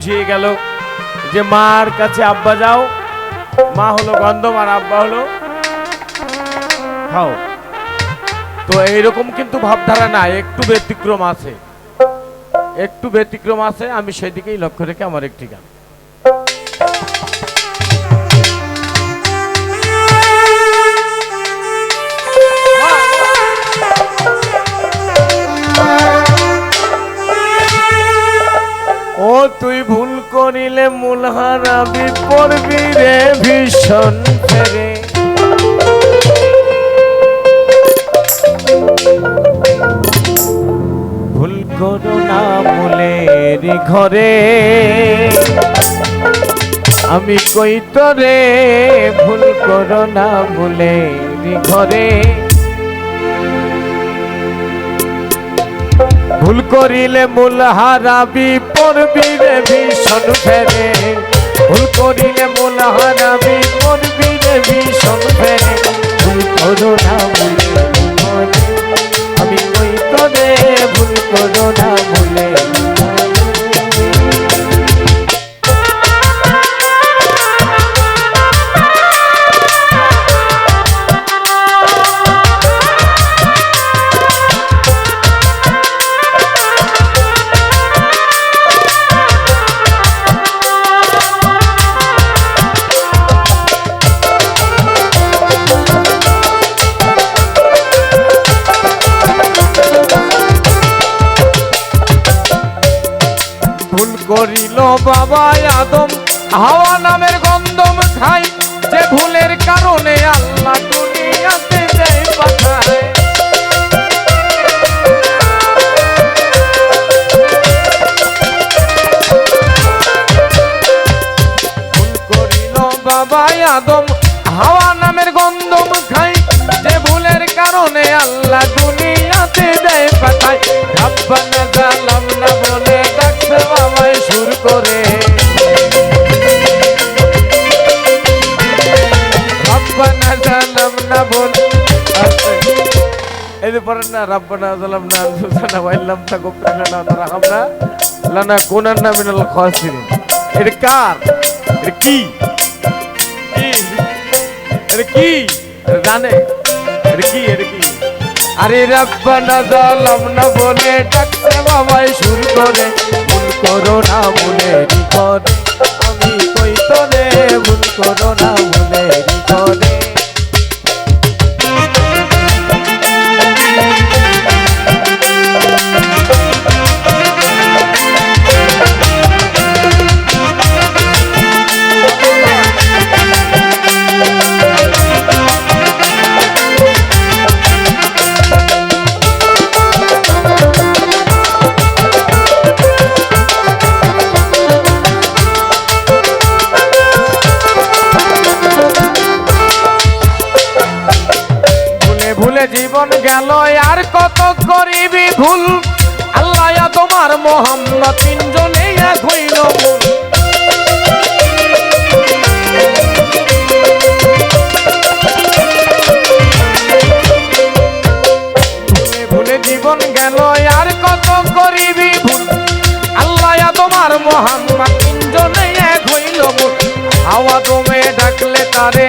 বুঝিয়ে গেল যে মার কাছে আব্বা যাও। মা হলো গন্ধম আর আব্বা হলো খাও। তো এইরকম কিন্তু ভাবধারা না একটু ব্যতিক্রম আছে। একটু ব্যতিক্রম আছে, আমি সেদিকেই লক্ষ্য রেখে আমার একটি গান। তুই ভুল করিলে মূল হারাবি রে ভীষণ ফেরে। ভুল করো না মূলের ঘরে। আমি কই তরে? ভুল করো না মূলের ঘরে। ভুল করিলে মূল হারাবি পড়বি ভীষণ ফেরে। ভুল করিলে মনে হারাবি ভুল করিল বাবা আদম। হাওয়া নামের গন্ধম খাই যে ভুলের কারণে আল্লাহ বাবা আদম, হাওয়া নামের গন্ধম খাই যে ভুলের কারণে আল্লাহ পরেন না, রাব্বানা জালাম না সুজানা ওয়াইলাম তাকুম না রাহামনা লানা মিনাল কার? কি? কি? জানে। কি? কি? আরে রব্বানা বলে ডাকতে বাবাই শুরু করে ভুল করো না আমি ভুল করো না গেল আর কত করিবি ভুল? আল্লাহ তোমার মোহাম্মদ তিনজনে এক হইল ভুল। জীবন গেল আর কত ভুল। মোহাম্মদ তিনজনে এক হইল ভুল। হাওয়া দমে ডাকলে তারে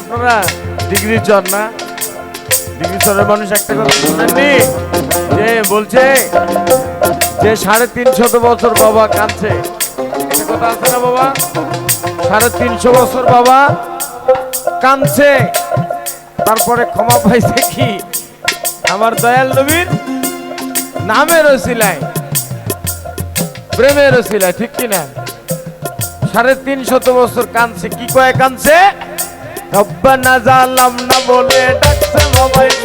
আপনারা ডিগ্রি চর না? ডিগ্রি চরের মানুষ একটা কথা শুনেননি যে বলছে যে সাড়ে তিনশত বছর বাবা কাঁদছে। কথা আছে না বাবা? সাড়ে তিনশো বছর বাবা কাঁদছে। তারপরে ক্ষমা পাইছে কি? আমার দয়াল নবীর নামের ওসিলায়, প্রেমের ওসিলায়, ঠিক কিনা? সাড়ে তিনশত বছর কানছে কি কয়ে কানছে রব্বানা জালাম না বলে ডাকছে মোবাইল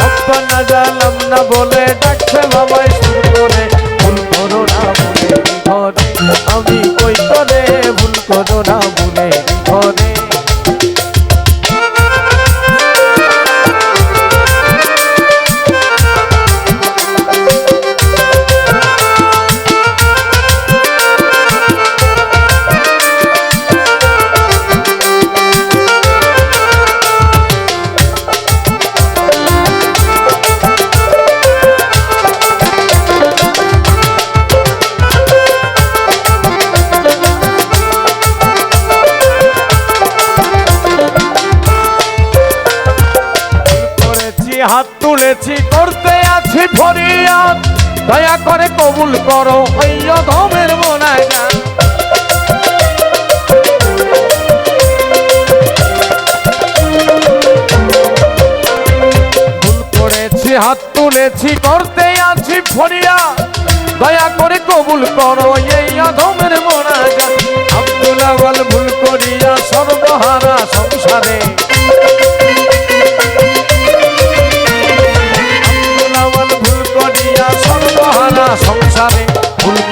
রব্বানা জালাম না বলে ডাকছে বাবাই সুন্দরে। ভুল করো না বলে আমি কই করে ভুল করো না দয়া করে কবুল করো ধমের মনায় না। ভুল করেছি, হাত তুলেছি করতে আছি ফরিয়াদ দয়া করে কবুল করো এই অধমের মোনাজাত আব্দুল আওয়াল ভুল করিয়া সর্বহারা সংসারে।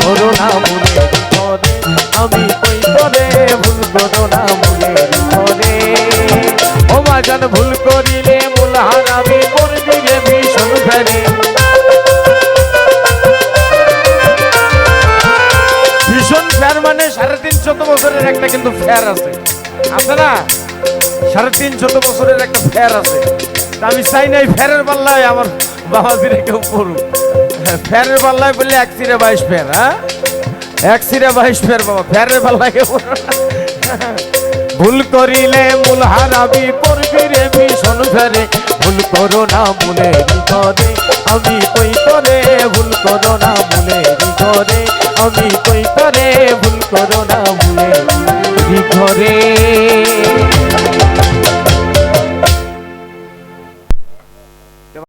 করো না মনে করে আমি কই করে ভুল করো না মনে করে ও ভুল করিলে মূল হারাবি করবি রে ভীষণ ফেরে ভীষণ ফের মানে সাড়ে তিনশত বছরের একটা কিন্তু ফের আছে। আছে না? সাড়ে তিনশত বছরের একটা ফের আছে। আমি চাই না এই ফেরের পাল্লায় আমার হ্যাঁ। ভুল করিলে মূল হারাবি করবি রে ভীষণ ফেরে। ভুল করো না মূলে করে আমি কই করে? ভুল করো না মূলে করে আমি কই করে? ভুল করো না মূলে ঘরে